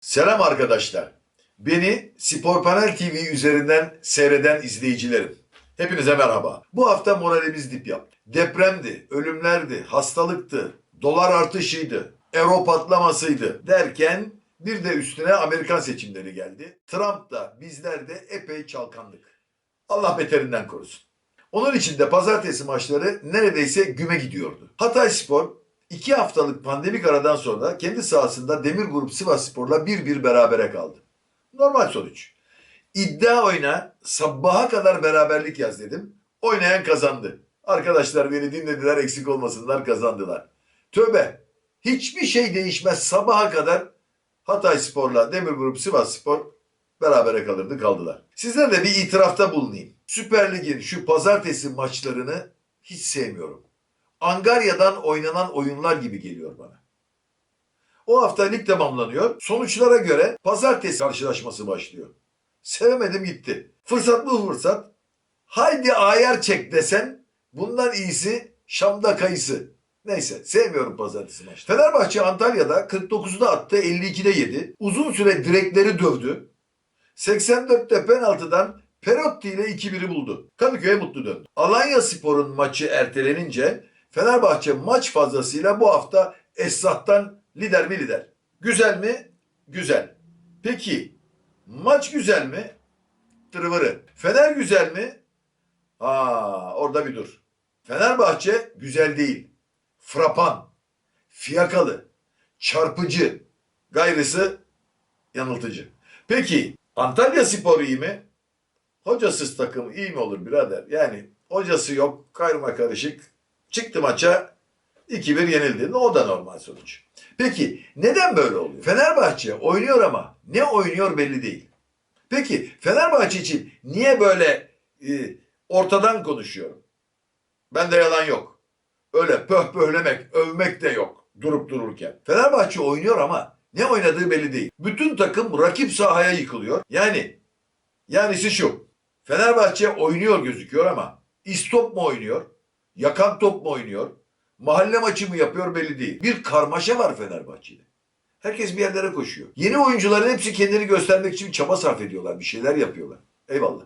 Selam arkadaşlar. Beni Spor Panel TV üzerinden seyreden izleyicilerim. Hepinize merhaba. Bu hafta moralimiz dip yaptı. Depremdi, ölümlerdi, hastalıktı, dolar artışıydı, euro patlamasıydı derken bir de üstüne Amerikan seçimleri geldi. Trump da bizler de epey çalkandık. Allah beterinden korusun. Onun için de pazartesi maçları neredeyse güme gidiyordu. Hatay Spor iki haftalık pandemik aradan sonra kendi sahasında Demir Grup Sivas Spor'la 1-1 berabere kaldı. Normal sonuç. İddia oyna sabaha kadar beraberlik yaz dedim. Oynayan kazandı. Arkadaşlar beni dinlediler eksik olmasınlar kazandılar. Tövbe hiçbir şey değişmez sabaha kadar Hatay Spor'la Demir Grup Sivas Spor berabere kalırdı kaldılar. Sizlerle de bir itirafta bulunayım. Süper Lig'in şu pazartesi maçlarını hiç sevmiyorum. Angarya'dan oynanan oyunlar gibi geliyor bana. O hafta lig tamamlanıyor. Sonuçlara göre pazartesi karşılaşması başlıyor. Sevemedim gitti. Fırsat bu fırsat. Haydi ayar çek desen bundan iyisi Şam'da kayısı. Neyse sevmiyorum pazartesi maçı. Fenerbahçe Antalya'da 49'da attı 52'de yedi. Uzun süre direkleri dövdü. 84'te penaltıdan Perotti ile 2-1'i buldu. Kadıköy'e mutlu döndü. Alanya Spor'un maçı ertelenince Fenerbahçe maç fazlasıyla bu hafta Esrah'tan lider mi lider? Güzel mi? Güzel. Peki maç güzel mi? Tırvırı. Fener güzel mi? Aa orada bir dur. Fenerbahçe güzel değil. Frapan, fiyakalı, çarpıcı, gayrısı yanıltıcı. Peki Antalya Spor iyi mi? Hocasız takım iyi mi olur birader? Yani hocası yok, karma karışık. Çıktı maça 2-1 yenildi. O da normal sonuç. Peki neden böyle oluyor? Fenerbahçe oynuyor ama ne oynuyor belli değil. Peki Fenerbahçe için niye böyle e, ortadan konuşuyorum? Bende yalan yok. Öyle pöh pöhlemek, övmek de yok durup dururken. Fenerbahçe oynuyor ama ne oynadığı belli değil. Bütün takım rakip sahaya yıkılıyor. Yani yanisi şu. Fenerbahçe oynuyor gözüküyor ama istop mu oynuyor? Yakan top mu oynuyor? Mahalle maçı mı yapıyor belli değil. Bir karmaşa var Fenerbahçe'de. Herkes bir yerlere koşuyor. Yeni oyuncuların hepsi kendini göstermek için çaba sarf ediyorlar. Bir şeyler yapıyorlar. Eyvallah.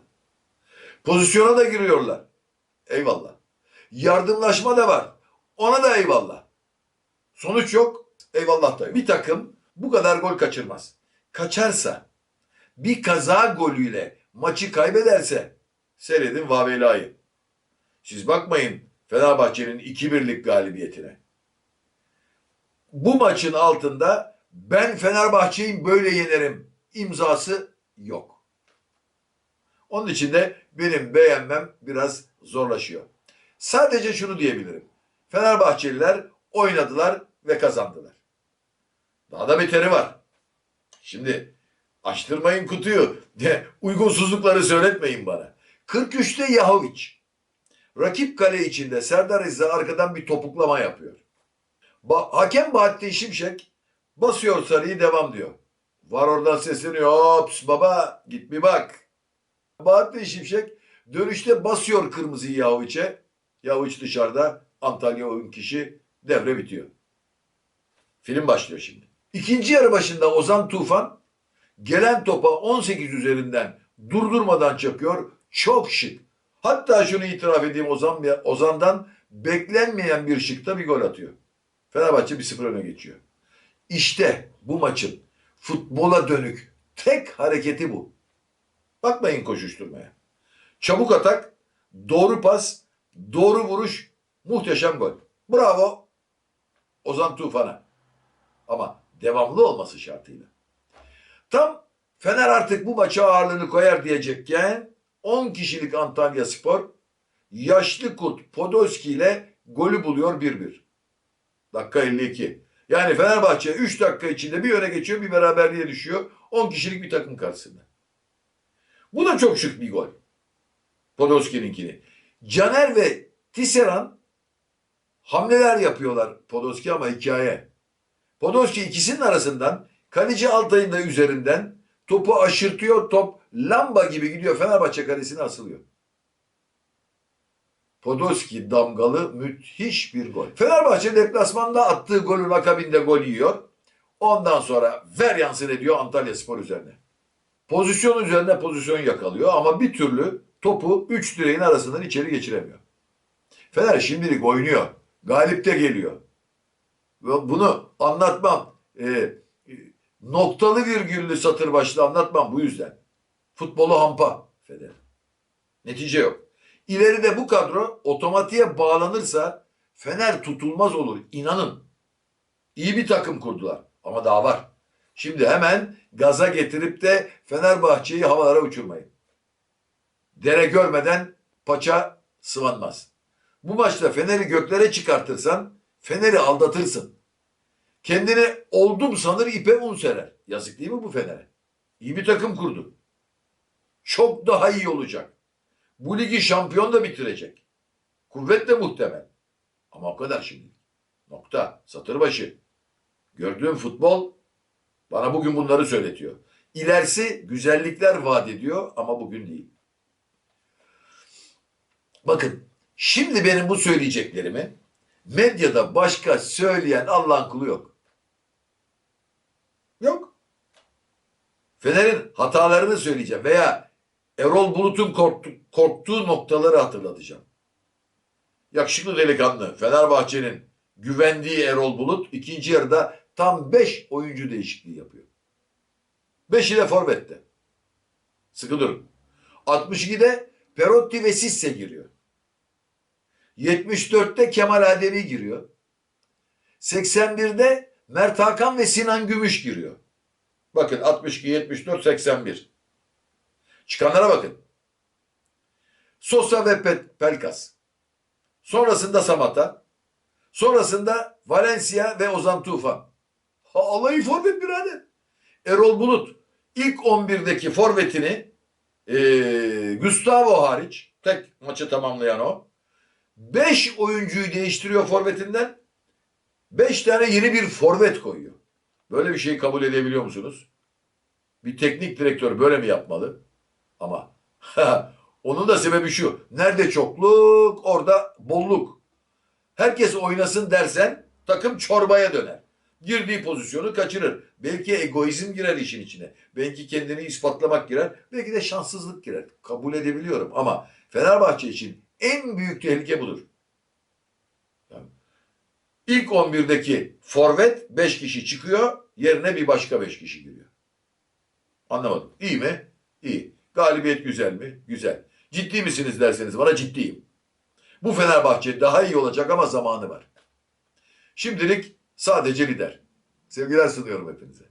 Pozisyona da giriyorlar. Eyvallah. Yardımlaşma da var. Ona da eyvallah. Sonuç yok. Eyvallah da yok. Bir takım bu kadar gol kaçırmaz. Kaçarsa bir kaza golüyle maçı kaybederse seyredin Vavela'yı. Siz bakmayın Fenerbahçe'nin 2-1'lik galibiyetine. Bu maçın altında ben Fenerbahçe'yi böyle yenerim imzası yok. Onun için de benim beğenmem biraz zorlaşıyor. Sadece şunu diyebilirim. Fenerbahçeliler oynadılar ve kazandılar. Daha da beteri var. Şimdi açtırmayın kutuyu. De, uygunsuzlukları söyletmeyin bana. 43'te Yahovic. Rakip kale içinde Serdar Azize arkadan bir topuklama yapıyor. Ba- Hakem Bahattin Şimşek basıyor sarıyı devam diyor. Var oradan sesleniyor. Hops baba git bir bak. Bahattin Şimşek dönüşte basıyor kırmızıyı Yahovic'e. Yahovic dışarıda Antalya oyun kişi devre bitiyor. Film başlıyor şimdi. İkinci yarı başında Ozan Tufan gelen topa 18 üzerinden durdurmadan çakıyor. Çok şık. Hatta şunu itiraf edeyim Ozan, Ozan'dan beklenmeyen bir şıkta bir gol atıyor. Fenerbahçe 1-0 öne geçiyor. İşte bu maçın futbola dönük tek hareketi bu. Bakmayın koşuşturmaya. Çabuk atak, doğru pas, doğru vuruş, muhteşem gol. Bravo Ozan Tufan'a. Ama devamlı olması şartıyla. Tam Fener artık bu maça ağırlığını koyar diyecekken 10 kişilik Antalya Spor yaşlı kurt Podolski ile golü buluyor 1-1. Dakika 52. Yani Fenerbahçe 3 dakika içinde bir öne geçiyor bir beraberliğe düşüyor. 10 kişilik bir takım karşısında. Bu da çok şık bir gol. Podolski'ninkini. Caner ve Tisseran hamleler yapıyorlar Podolski ama hikaye. Podolski ikisinin arasından kaleci Altay'ın da üzerinden topu aşırtıyor. Top lamba gibi gidiyor Fenerbahçe kalesine asılıyor. Podolski damgalı müthiş bir gol. Fenerbahçe deplasmanda attığı golün akabinde gol yiyor. Ondan sonra ver yansın ediyor Antalya Spor üzerine. Pozisyon üzerine pozisyon yakalıyor ama bir türlü topu 3 direğin arasından içeri geçiremiyor. Fener şimdilik oynuyor. Galip de geliyor. Bunu anlatmam. e, e, noktalı virgüllü satır başlı anlatmam bu yüzden. Futbolu hampa Fener. Netice yok. İleride bu kadro otomatiğe bağlanırsa Fener tutulmaz olur. İnanın. İyi bir takım kurdular. Ama daha var. Şimdi hemen gaza getirip de Fenerbahçe'yi havalara uçurmayın. Dere görmeden paça sıvanmaz. Bu maçta Fener'i göklere çıkartırsan Fener'i aldatırsın. Kendini oldum sanır ipe un serer. Yazık değil mi bu Fener'e? İyi bir takım kurdu. Çok daha iyi olacak. Bu ligi şampiyon da bitirecek. Kuvvet de muhtemel. Ama o kadar şimdi. Nokta. Satır başı. Gördüğüm futbol bana bugün bunları söyletiyor. İlerisi güzellikler vaat ediyor ama bugün değil. Bakın şimdi benim bu söyleyeceklerimi medyada başka söyleyen Allah'ın kulu. Yok. Fener'in hatalarını söyleyeceğim veya Erol Bulut'un korktu, korktuğu noktaları hatırlatacağım. Yakışıklı delikanlı Fenerbahçe'nin güvendiği Erol Bulut ikinci yarıda tam 5 oyuncu değişikliği yapıyor. 5'i de forvette. Sıkı durun. 62'de Perotti ve Sisse giriyor. 74'te Kemal Ademi giriyor. 81'de Mert Hakan ve Sinan Gümüş giriyor. Bakın 62, 74, 81. Çıkanlara bakın. Sosa ve Pe- Pelkas. Sonrasında Samata. Sonrasında Valencia ve Ozan Tufan. Ha, alayı forvet birader. Erol Bulut ilk 11'deki forvetini eee, Gustavo hariç tek maçı tamamlayan o. 5 oyuncuyu değiştiriyor forvetinden. 5 tane yeni bir forvet koyuyor. Böyle bir şeyi kabul edebiliyor musunuz? Bir teknik direktör böyle mi yapmalı? Ama onun da sebebi şu. Nerede çokluk orada bolluk. Herkes oynasın dersen takım çorbaya döner. Girdiği pozisyonu kaçırır. Belki egoizm girer işin içine. Belki kendini ispatlamak girer. Belki de şanssızlık girer. Kabul edebiliyorum ama Fenerbahçe için en büyük tehlike budur. Yani ilk 11'deki forvet 5 kişi çıkıyor. Yerine bir başka 5 kişi giriyor. Anlamadım. İyi mi? İyi. Galibiyet güzel mi? Güzel. Ciddi misiniz derseniz bana ciddiyim. Bu Fenerbahçe daha iyi olacak ama zamanı var. Şimdilik sadece lider. Sevgiler sunuyorum hepinize.